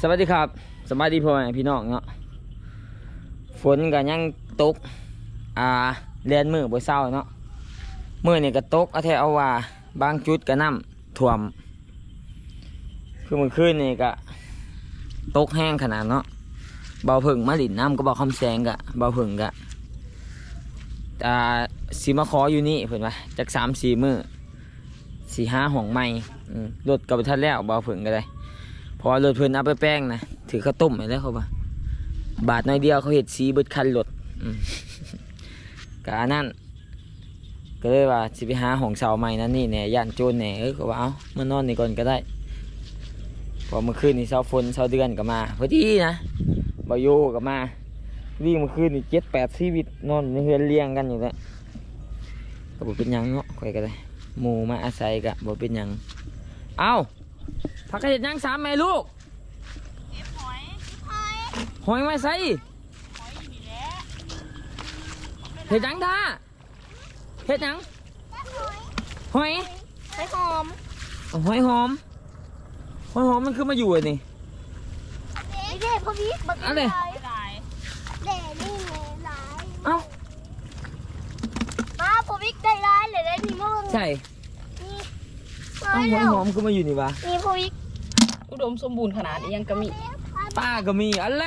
สวัสดีครับสวัสดีพ่อแม่พี่น้องเนาะฝนก็ยังตกอ่าเลียนมือบ่เศร้าเนาะมือนี่ก็ตกเอาแท้เอาว่าบางจุดก็น้ำท่วม คือเมื่อคืนนี่ก็ตกแห้งขนาดเนาะเบาผึ่งมาหลินน้ำก็เบาคำแสงกะเบาผึ่งกะอ่าสีมาขออยู่นี่เพิ่นว่าจากสามสี่มือสี่ห้าห้องใหม่อืมรถก็ไปทันแล้วเบาผึ่งก็ได้ พอรถเพิ่นเอาไปแป้งนะถือข้าวต้มไปแล้วเขาว่าบาทน้อยเดียวเขาเห็ดสีเบิดคันรถกอันนั่นก็เลยว่าสิไปหาของเสาใหม่นั่นนี่เนี่ยย่านโจรเนี่ยเออก็ว่าเอามานอนนี่ก่อนก็ได้พอเมื่อคืนนี่เสาฝนเสาเดือนก็มาพอดีนะบาโยก็มาวิ่งเมื่อคืนนี่เจ็ดแปดชีวิตนอนในเฮือนเลี้ยงกันอยู่แล้วก็บ่เป็นยังเนาะคอยก็ได้หมูมาอาศัยก็บ่เป็นยังเอ้า พักกระเด็ดยังสามแม่ลูกหอยไม่ใส่เห็ดหยังท่าเห็ดหยังหอยไข่หอมเอาหอยหอมหอยหอมมันคือมาอยู่อะนี่นี่เด็กพวิกบักอะไรเด็กนี่แม่หลายเอ้ามาพวิกได้ร้ายเลยได้นี่มึงใช่นี่ เอ้าหอยหอมคือมาอยู่นี่วะนี่พวิกอุดมสมบูรณ์ขนาดนี้ยังก็มีป้าก็มีอะไร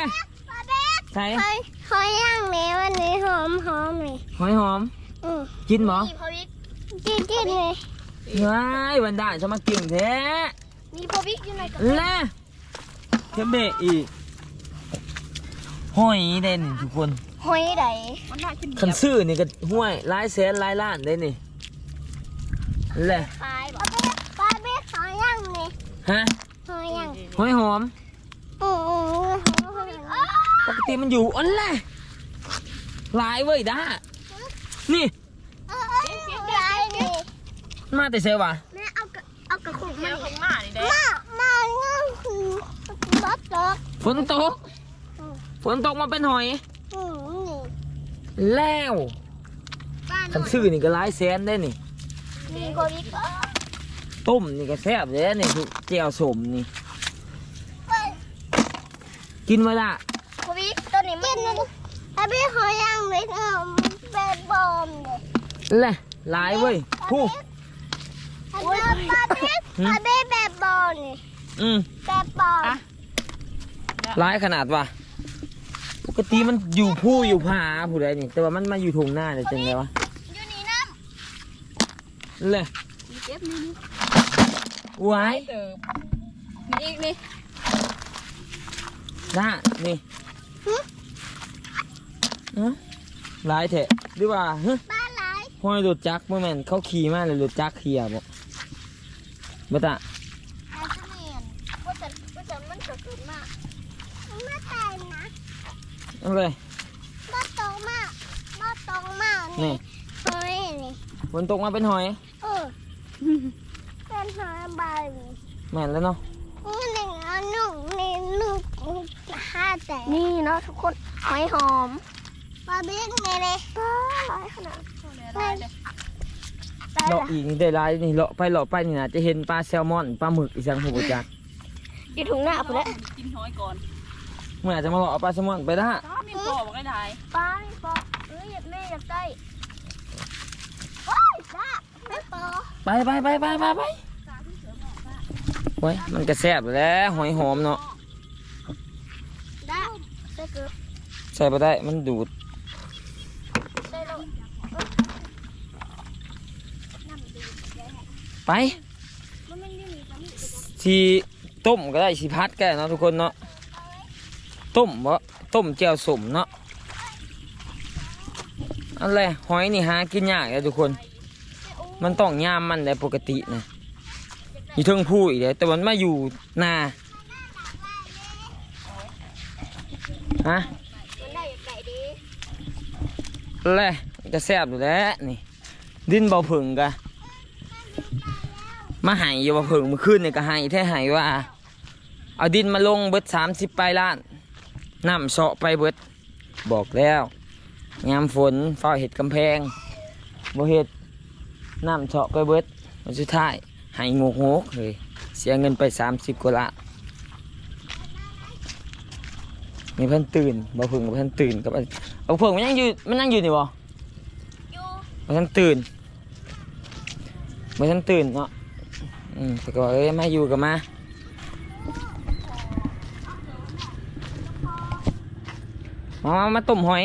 ใช่หอยหอยย่างนี่วันนี้หอมหอมนี่หอยหอมอือกินหมอนี่พวิกกินกินเลยว้ายวันด่าจะมาเก่งแท้นี่พวิกอยู่ไหนกับและเทมเบะอีกหอยเด่นทุกคนหอยไหนมันน่ากินคันซื้อนี่ก็ห้วยหลายแสนหลายล้านได้นี่แหละ ฮะหอยย่างหอยหอมอืออือหอยย่างปกติมันอยู่อันแหละหลายเว้ยด้านี่เออเออหลายนี่มาแต่เซวะแม่เอากระเอากระขุกเดี๋มายวข้างหน้านี่เด้มามาเงี้ยคือรถรถฝนตกฝนตกมาเป็นหอยอืมนี่แล้วบ้านคันซื้อนี่ก็หลายแสนได้นี่มีคนอีก ต้มนี่ก็แซ่บเลยนี่คือแจ่วสมนี่ กินมาละคนอีกตัวนี้มันถ้าพี่หอยย่างไม่ทำเป็นบอมเลยแหละหลายเว้ยผู้ถ้าพี่ปลาพี่ปลาพี่แบบบอมนี่อืมแบบบอมหลายขนาดว่ะปกติมันอยู่ผู้อยู่ผาผู้ใดนี่ แต่ว่ามันมาอยู่ทงหน้าเลยจังไงวะอยู่นี่น้เลยเก็บนี่นี่ ไว้เติบนี่อีกนี่น่านี่ฮะหลายเถอะหรือว่าฮะำบ้านไรห้อยรถจักรเมื่อแม่นเขาขี่มาเลยรถจักรขี่อะบ่บ่ตะอาจจะเมียนว่าแต่ว่าแต่มันจะเกิดมากมาตายนะเอาเลยมาโตมากมาโตมากนี่นี่หอยนี่ฝนตกมาเป็นหอยเออ เป็นหอยใบนี่แม่นแล้วเนาะนี่หนึ่งอันหนึ่งนี่หนึ่งห้าแต่นี่เนาะทุกคนหอยหอมปลาเบี้ยไงเลยปลาหอยขนาดนี้ได้เลาะละอีกนี่ได้หลายนี่เลาะไปเลาะไปนี่นะจะเห็นปลาแซลมอนปลาหมึกอีสังหูบ่จักอยู่ถุงหน้าผมแล้วกินหอยก่อนเมื่อไหร่จะมาเลาะเอาปลาแซลมอนไปละถ้ามีปอบอกให้ได้ปลาไม่ปอเอ้ยแม่อยากได้โอ้ยจ้าไม่ปอไปไปไปไปไปไป ไว้ยมันก็แซ่บอยู่แล้วหอยหอมเนาะได้ได้เกือบใส่ไปได้มันดูดได้แล้วไปมันไม่ได้มีกระมีสีต้มก็ได้สีพัดก็ได้เนาะทุกคนเนาะต้มบ่ต้มแจ่วสมเนาะอะไรหอยนี่หากินยากเลยทุกคน มันต้องย่ามมันได้ปกตินะ อยู่เทิงผู้อีกเลยแต่มันมาอยู่นาฮะมันได้อย่างไรดีแหละจะแซ่บอยู่แล้วนี่ ดินเบาผึ่งกะมาใหายอยู่เบาผึ่งเมื่อคืนนี่ก็ใหายแท้ใหายว่า เอาดินมาลงเบิดสามสิบปลายล้านน้ำเสาะไปเบิดบอกแล้วยามฝนเฝ้าเห็ดกำแพงบ่เห็ดน้ำเสาะไปเบิดวันสุดท้าย ใหายงกงกๆเลยเสียเงินไปสามสิบกว่าล้านนี่เพิ่นตื่นบ่เพิ่งกับเพิ่นตื่นกับเอาเพิ่งมันยังอยู่มันยังอยู่นี่บ่อยู่บ่ทันตื่นบ่ทันตื่นเนาะอืมเขาก็ว่าเอ้ยมาอยู่กับมามามามาต้มหอย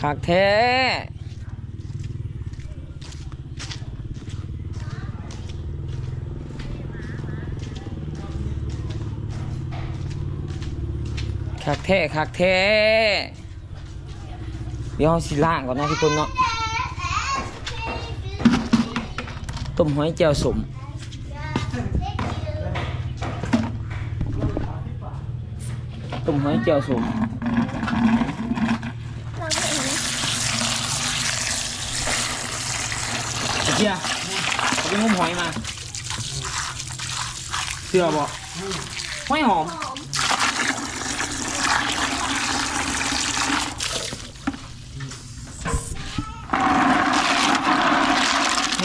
ขากแท้ ขากแท้ขากแท้เดี๋ยวเราสิล่างก่อนนะทุกคนเนาะต้มหอยแจ่วสมต้มหอยแจ่วสมเราเห็นไหมไอ้เจียเอาไปงุ้มหอยมาเชื่อบ่หอยหอม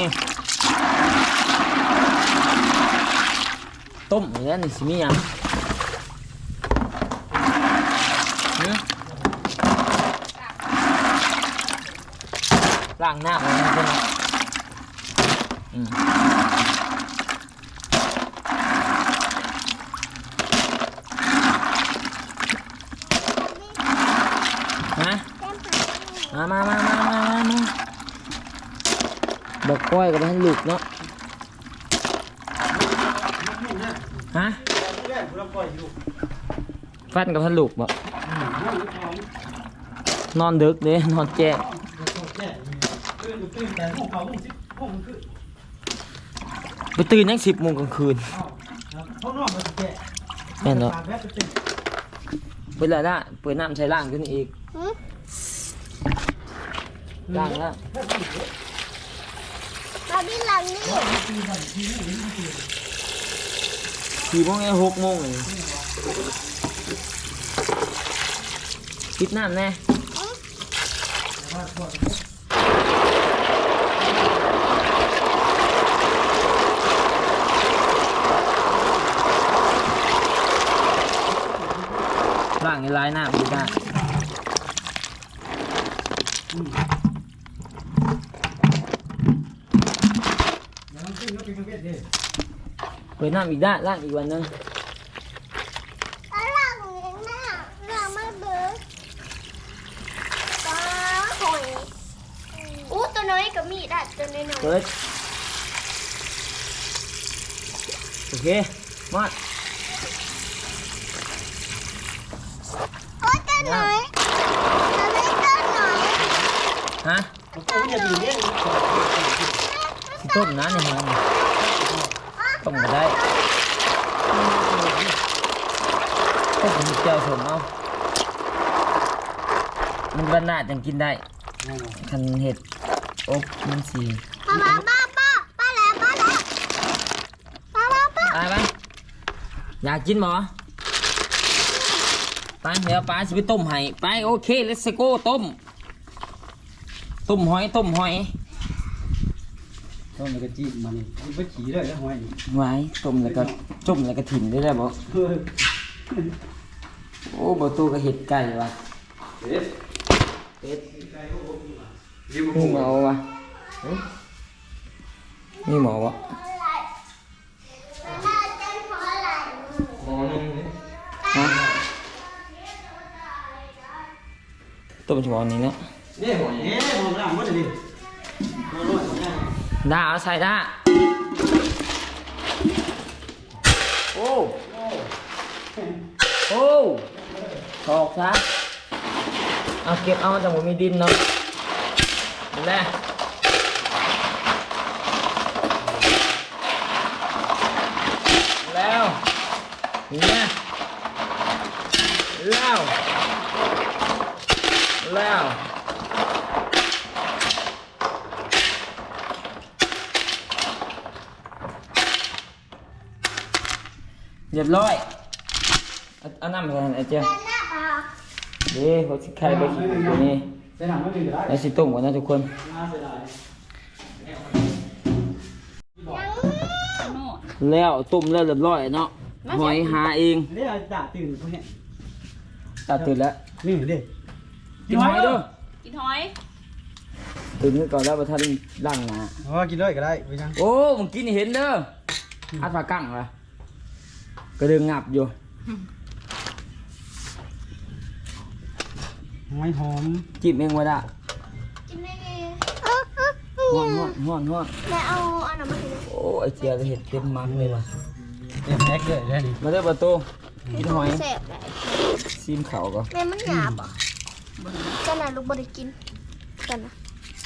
นี่ต้มเหมือนนี่สิมีหยังหือล้างหน้าเลยนะเพื่อนนะอืมนะมามามามามามามา บอกก้อยกับให้ลูกเนาะฮะฟันกับพันลูกบ่นอนดึกเด้นอนแจ้งไปตื่นยังสิบโมงกลางคืนเขานอกมาแกะแม่นเนาะตาแป๊บไปติดเปิดละละเปิดน้ำใช้ล่างขึ้นอีกหืมล่างละ เราที่หลังนี่สี่โมงเองหกโมงเลยปิดน้ำแน่ล่างในลายหน้าดูได้น้ำขึ้นก็เป็นกระเพ็ดเด้ เปิดน้ำอีกด้านล่างอีกวันหนึงแล้วหลังนี่น่ะหลังไม่เบิกปลาหอยอู้ตัวน้อยกับมีดอะตัวน้อยน้อยเปิดโอเคมาโอ้ยตัวน้อยตัวเล็กตัวน้อยฮะมันก็อย่าตื่นเต้นสิต้มน้ำในห้อง ต้มก็ได้ต้มเป็นเจียวสมเอามันบรรดาจังกินได้คันเห็ดอบมันสีป้าป้าป้าป้าป้าแล้วป้าแล้วป้าป้าป้าตายปะอยากกินหมอไปเดี๋ยวป้าสิไปต้มให้ไปโอเค let's go ต้ม ต้มหอยต้มหอย ต้องมันก็จีบมันนี่มันไปขี่ได้แล้วหอยนี่ไว้ต้มแล้วก็จุ่มแล้วก็ถิ่มได้แล้วบ่เฮ้ยโอ้บ่ตู้ก็เห็ดไก่ว่ะเด็ดเป็ดยิ้มนี่หมอวะนี่หมอวะน่าจะพออะไรมองนึงนี่ฮะต้มเฉพาะนี้เนาะนี่หอยนี่มองหลังมันดิมองรอดง่าย ด่าเอาใส่ด่าโอ้โอ้ตอกซะเอาเก็บเอาจากผมมีดินเนาะนั่นแหละแล้วเนี่ยแล้วแล้ว เรียบร้อยเอาเอาน้ำไปให้ไอ้เจ้าหน้าปากเดี๋ยวเขาสิไข่ไปกินตัวนี้ใส่หนังไม่ดีก็ได้แล้วสิต้มก่อนนะทุกคน น่าเสียดายโน่นแล้วต้มแล้วเรียบร้อยเนาะหอยหาเองเดี๋ยวจ่าตื่นพวกเนี้ยตัดตื่นแล้วนี่ดิกินหอยเด้อกินหอยตื่นขึ้นก่อนแล้วประทันล่างหนาอ๋อกินเลยก็ได้ไปยังโอ้มึงกินเห็นเด้ออัดผากั้งละกระดึงงับอยู่หอยหอมจิ้มเองวะด่ะกินได้ไงเออเออเออห้อนห้อนห้อนห้อนแม่เอาอันนั้นมาให้ดูโอ้ไอเจียก็เห็ดเต็มมันเลยว่ะเต็มแพ็คเลยได้นี่มาเด้อประตูกินหอยแซ่บเลยซิมเขาก็แม่มันหยาบอะกันน่ะลูกบ่ได้กินกันนะ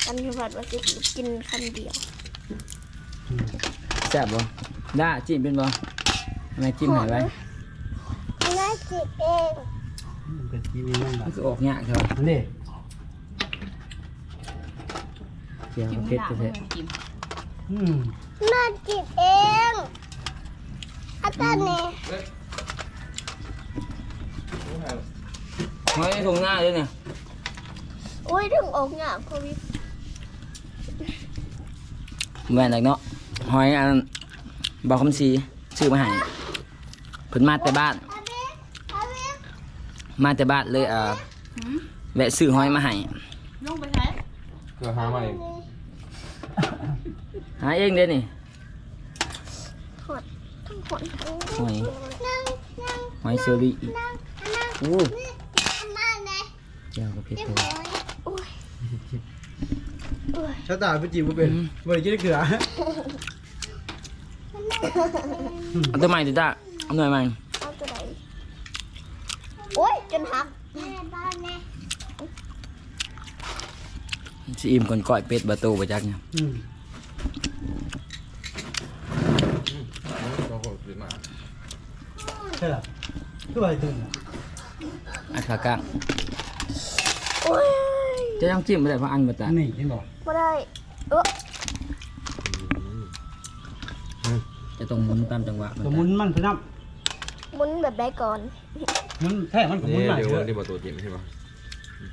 กันที่ผัดว่าจะกินคำเดียวแซ่บบ่ด่าจิ้มเป็นบ่ ทำไมจิ้มหายไว้น่าจิบเองเป็นกินนี่นั่นแหมัละนคือออกยากเถอะนี่เจียวกินเผ็ดหนังเผ็ดกินอืมน่าจิบเองอาจารย์เนี่ยหอยถุงหน้าด้วยเนี่ยโอ้ยถึงออกหยาบโควิดแม่นอีกเนาะหอยอันบอกคำสีซื้อมาให้เพิ่นมาแต่บ้านอาเบกอาเบกมาแต่บ้านเลยเอ่อหืมแวะซื้อหอยมาให้ลงไปไหนเพื่อหามาเองหาเองเด้นี่หดทั้งหดทั้งหอยนั่งนั่งหอยเชอรี่อีกนั่งนั่งอู้นี่ทำมาไหนเจียวก็เผ็ดเจ็บเลยหัวโอ้ยโอ้ยชะตาไปจีบบ่เป็นบ่ได้กินเกลือเอาตัวใหม่ดิจ้า เอาหน่อยใหม่เอาตัวไหนโอ้ยจนหักแม่บ้านแม่สิอิ่มก่อนก้อยเป็ดบะตูบะจักเนี่ยอืมบางคนซื้อมาใช่ล่ะคือว่าตื่นล่ะอัดขากังโอ้ยจะยังจิ้มไม่ได้เพราะอันบะตานี่เห็นบ่ไม่ได้เออจะต้องหมุนตามจังหวะมันสมุนมันพนับ หมุนแบบได้ก่อน มันแท้มันก็หมุนนี่มาเดี๋ยวเถอะนี่บอตัวจริงใช่ปะ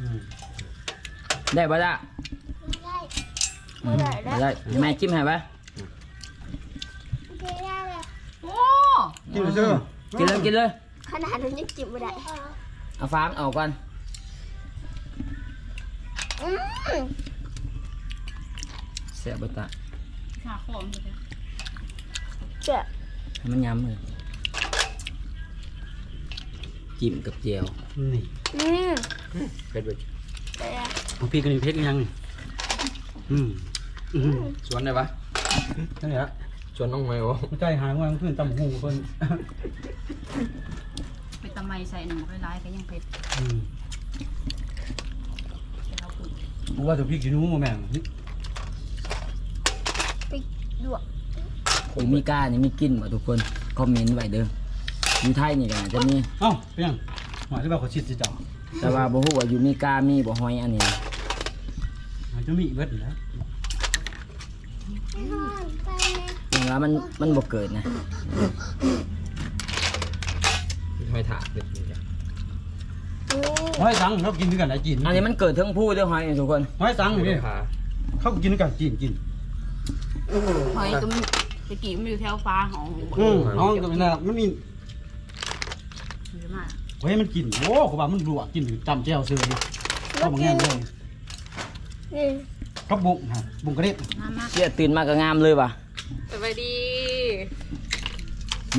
อืมได้ปะจ้าไม่ได้ไม่ได้ได้แม่จิ้มให้ปะไม่ได้เลยโอ้กินเลยเด้อกินเลยกินเลยขนาดนี้ยังจิบไม่ได้เอาฟางออกก่อนอืมเสียบะตาหาของเลยเจ็บให้มันย้ำเลย จิ้มกับเจียวนี่อืมเป็ดบะแต่เอาพี่กันนี่เพชรยังนี่อืมอืมชวนได้ปะนั่นแหละชวนน้องไหมวะไม่ใจหางว่าเพื่อนตำหูเพิ่นไปตำไมใส่หนึ่งร้ายๆก็ยังเผ็ดอืมเราปลูกผมว่าจะพี่กินหนูมาแม่งไปดวก ผมมีกล้านี่มีกินหมดทุกคนคอมเมนต์ไว้เด้อ อยู่ไทยนี่กันจะมีเอ้าเป็นยังหมายที่ว่าเขาชิดสิเจ้าแต่ว่าบ่ฮู้ว่าอยู่มีกามีบ่หอยอันนี้นะมันจะมีเบิดอยู่แล้วไปนอนไปเลยอย่างว่ามันมันบ่เกิดนะไม่ถากเด็กนี่จ้ะอืมห้อยสังเขากินด้วยกันได้กินอันนี้มันเกิดทั้งผู้เด้อหอยนี่ทุกคนห้อยสังไม่นี่พาเขากินด้วยกันกินกินหอยก็มันตะกี้มันอยู่แถวฟ้าของอืมน้องก็เป็นน่ะมันมี เยอะมากเฮ้ยมันกินโอ้เขาบอกมันรัวกินจำแจ่วซื้อเขาบอกแง่เลยนี่เขาบุกฮะบุกกระเด็ดมามาเสียตื่นมาก็งามเลยว่ะสวัสดี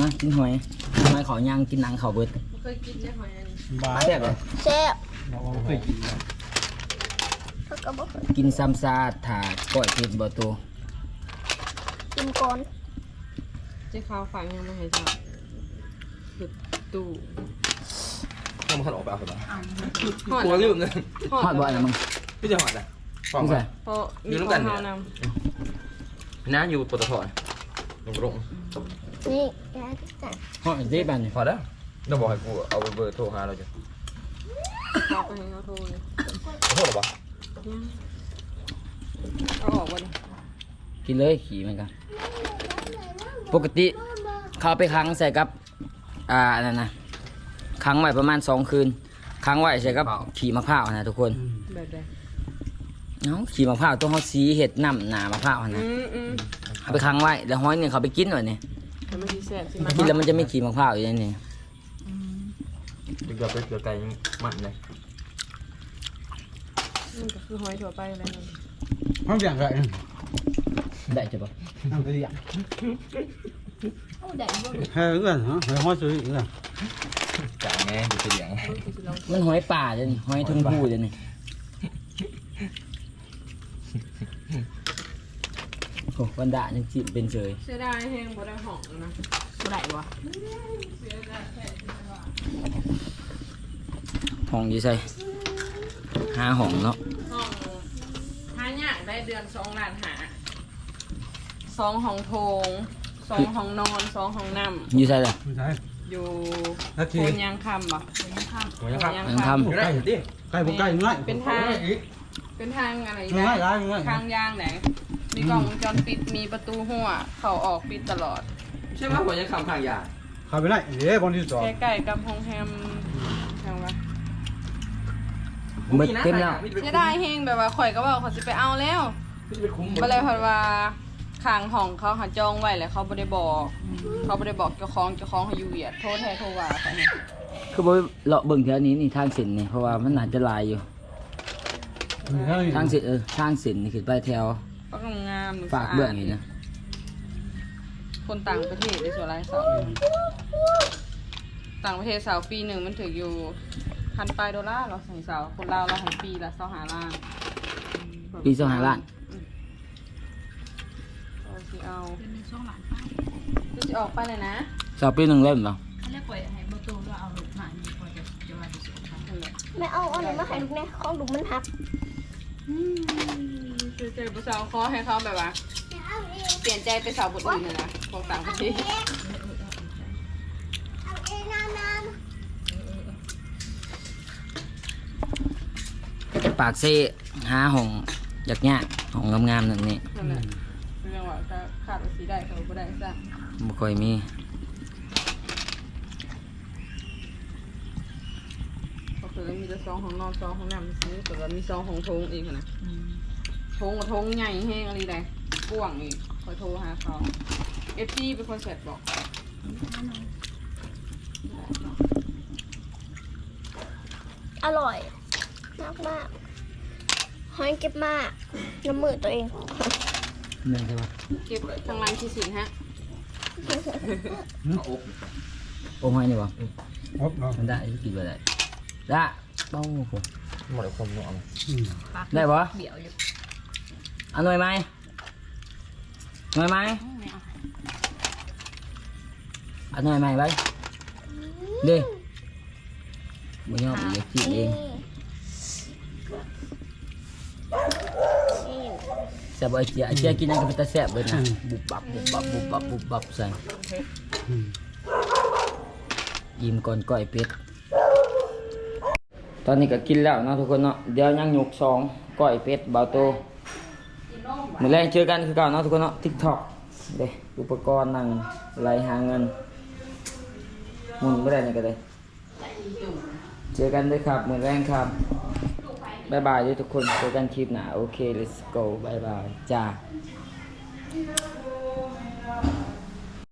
มากินหอยหอยขอย่างกินหนังเขาเบิดเคยกินได้หอยอันนี้บายแซ่บเลยแซ่บเราเคยกินเขาก็บอกกินซ้ำซาดถาก้อยเผ็ดบ่ตัวกินก่อนเจ้าข้าวฝังยังไม่ให้ทำตู้ต้อ งมาขันออกไปเอาไปบ้างหอดกลัวลืมเลยฮอดบ่อะไรมึงพี่จะหอดอะฟังนี่ไปใส่เพราะอยู่ร่วมกันเนี่ยน้าอยู่ปตทลงลงนี่แกจัดฮอดสิบัดนี่พอแล้วต้องบอกให้กูเอาเบอร์โทรหาเราจ้ะเขาไปให้เขาโทรเลยขอโทษหรอปะเอาออกวันกินเลยขี่มันกันปกติเขาเอาไปค้างใส่กับ อ่าอันนั่นนะค้างไว้ประมาณสองคืนค้างไว้ใส่กับขี่มะพร้าวนะทุกคนแบบใดเนาะขี่มะพร้าวต้องเขาสีเห็ดน้ำหนามะพร้าวนะอืมอืมเอาไปค้างไว้แล้วห้อยหนึ่งเขาไปกินหน่อยนี่บแต่มันสิแซ่บสิมากินแล้วมันจะไม่ขีมะพร้าวอยู่ในนี่เกือบไปเกือบไก่ยังมันเลยมันก็คือหอยถั่วไปอะไรนั่นห้องเสียงไก่ได้จะปะห้องเสียง เฮ้ยเอื้อนฮะเฮ้ยห้อยซื้อเอื้อนจ่ายไงดูเสียงมันหอยป่าเดี๋ยวนี้หอยทุ่งผู้เดี๋ยวนี้โอ้วันดายังจิเป็นเฉยเสียดายแห้งบ่ได้ห่องนะบ่ได้วะห้องอยู่ใส่ห้าห้องเนาะห้องหายากได้เดือนสองล้านหาสองห้องโถง สองห้องนอนสองห้องน้อยู่ใส่เลยไม่ใช่ำอยู่นาทีโคนยางคำบ่หัวยังครับโพนยังคำอยู่ได้ดิไก่บุกไก่ง่ายเป็นทางอีกเป็นทางอะไรง่ายง่ายง่ายทางยางไหนมีกล้องวงจรปิดมีประตูหัว เขาออกปิดตลอดใช่ไหมหัวยังคำทางยาเข้าไปได้เดี๋ยวบอลที่สองใกล้ๆกับโรงแรมทางวะเบิดเต็มแล้วเสียดายแห้งแบบว่าข่อยก็บอกเขาสิไปเอาแล้ว ไม่ไปคุ้มบ่เลยเพราะว่า ข้างห้องเขาหาจองไว้แล้วเขาบ่ได้บอก เขาบ่ได้บอกเจ้าของเจ้าของเขาอยู่เวียดโทษแท้โทษว่าเขาเนี่ยคือบ่เลาะเบิ่งแถวนี้นี่ทางเส้นนี่เพราะว่ามันน่าจะหลายอยู่ ทางเส้นเออทางเส้นนี่ขึ้นไปแถวก็งามๆฝากเบื้องนี่นะคนต่างประเทศได้ส่วนไรสาวต่างประเทศสาวปีหนึ่งมันถึงอยู่พันปลายดอลลาร์เราใส่สาวคนลาวเราให้ปีละสองหาล้านปีสองห้าล้าน เอาสิเอาก็จะออกไปเลยนะสอบปีหนึ่งเล่มเหรอไม่เอาอะไรมาให้ลูกแน่ของลูกมันหักเจอเจอผู้สาวขอให้เขาแบบว่า เปลี่ยนใจไปสาวบทอื่นเลยนะของต่างประเทศเอาเองน้ำน้ปากเซ่หาห้องอยากยากห้องงามๆนั่นนี่ นั่นแหละเรื่อง ว่าก็ขาดว่าสีได้เขาไม่ได้ซะบ่ค่อยมีก็คือมีแต่ซองของนอนซองของน้ำซื้อแต่ว่ามีซองของโทงอีกนะโทงกับโทงใหญ่แห้งอะไรได้กว้างอีกคอยโทรหาเขาเอฟซีเป็นคนเสร็จบอกำอร่อย มากมากหอยเก็บมากน้ำมือตัวเอง เนื่องใช่ปะเก็บทางร้านที่สินฮะเอาอกโอ้ยนี่บ่ครบเนาะมันได้กินบ่ได้ได้โอ้โหหมดแล้วความเหนียวได้บ่เอาหน่อยไหมหน่อยไหมเอาหน่อยไหมไปดิบ่ยอมอยากกินเอง นี่ แซ่บบ่ไอเจียไอเจียกินนั่นก็เป็นตาแซ่บเบิดนะบุบบับบุบบับบุบบับบุบบับใส่อืมยิ้มก่อนก้อยเป็ดตอนนี้ก็กินแล้วเนาะทุกคนเนาะเดี๋ยวยังยกสองก้อยเป็ดเบาโตมื้อแรกเจอกันคือเก่าเนาะทุกคนเนาะ TikTok เด้อุปกรณ์นั่งไหลหาเงินหมุนบ่ได้นี่ก็ได้เจอกันเด้วยครับมื้อแรงครับ บายบายด้วยทุกคนเจอกันคลิปหน้าโอเค let's go บายบายจ้า